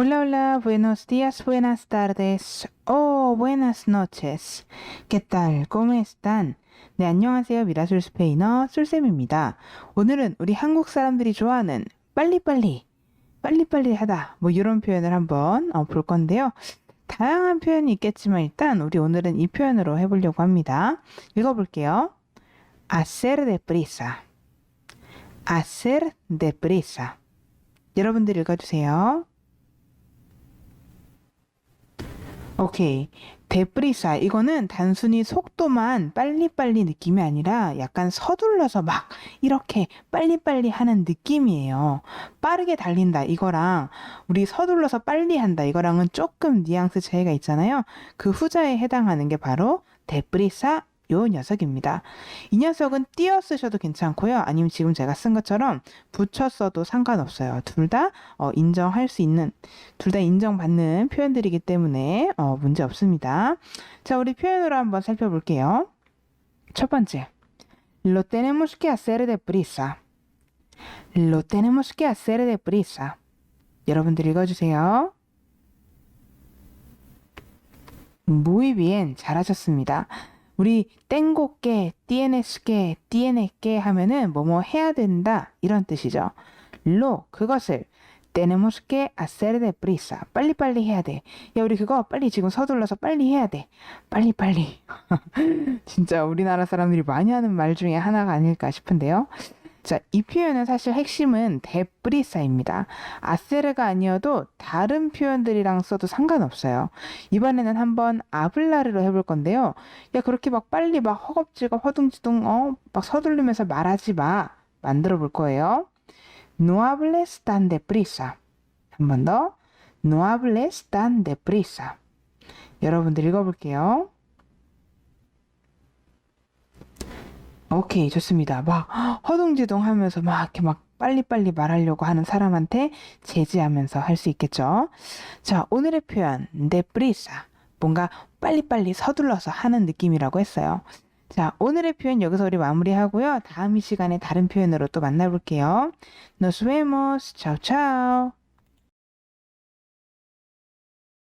Hola, hola, buenos días, buenas tardes, o buenas noches. ¿Qué tal? ¿Cómo están? 네, 안녕하세요. 미라술 스페인어 술쌤입니다. 오늘은 우리 한국 사람들이 좋아하는 빨리빨리, 빨리빨리 하다, 뭐 이런 표현을 한번 어, 볼 건데요. 다양한 표현이 있겠지만 일단 우리 오늘은 이 표현으로 해보려고 합니다. 읽어볼게요. hacer deprisa, hacer deprisa. 여러분들 읽어주세요. 오케이. 데프리사. 이거는 단순히 속도만 빨리빨리 느낌이 아니라 약간 서둘러서 막 이렇게 빨리빨리 하는 느낌이에요. 빠르게 달린다. 이거랑 우리 서둘러서 빨리 한다. 이거랑은 조금 뉘앙스 차이가 있잖아요. 그 후자에 해당하는 게 바로 데프리사 요 녀석입니다. 이 녀석은 띄어 쓰셔도 괜찮고요. 아니면 지금 제가 쓴 것처럼 붙여 써도 상관없어요. 둘다 어, 인정할 수 있는, 둘 다 인정받는 표현들이기 때문에 어, 문제 없습니다. 자, 우리 표현으로 한번 살펴볼게요. 첫 번째, lo tenemos que hacer deprisa. lo tenemos que hacer deprisa. 여러분들 읽어주세요. Muy bien, 잘하셨습니다. 우리 땡고께, tienesque, tienesque 하면은 뭐뭐 해야 된다 이런 뜻이죠. 로 그것을 que hacer deprisa. 빨리빨리 해야 돼. 야 우리 그거 빨리 지금 서둘러서 빨리 해야 돼. 빨리빨리. 진짜 우리나라 사람들이 많이 하는 말 중에 하나가 아닐까 싶은데요. 자, 이 표현은 사실 핵심은 데프리사입니다. 아세르가 아니어도 다른 표현들이랑 써도 상관없어요. 이번에는 한번 아블라르로 해볼 건데요. 야, 그렇게 막 빨리 막 허겁지겁 허둥지둥, 어, 막 서둘르면서 말하지 마. 만들어 볼 거예요. No hables tan deprisa. 한 번 더. No hables tan deprisa. 여러분들 읽어볼게요. 오케이, 좋습니다. 막 허둥지둥 하면서 막 이렇게 막 빨리빨리 말하려고 하는 사람한테 제지하면서 할 수 있겠죠. 자, 오늘의 표현, deprisa. 뭔가 빨리빨리 서둘러서 하는 느낌이라고 했어요. 자, 오늘의 표현 여기서 우리 마무리하고요. 다음 이 시간에 다른 표현으로 또 만나볼게요. Nos vemos. Chao, chao.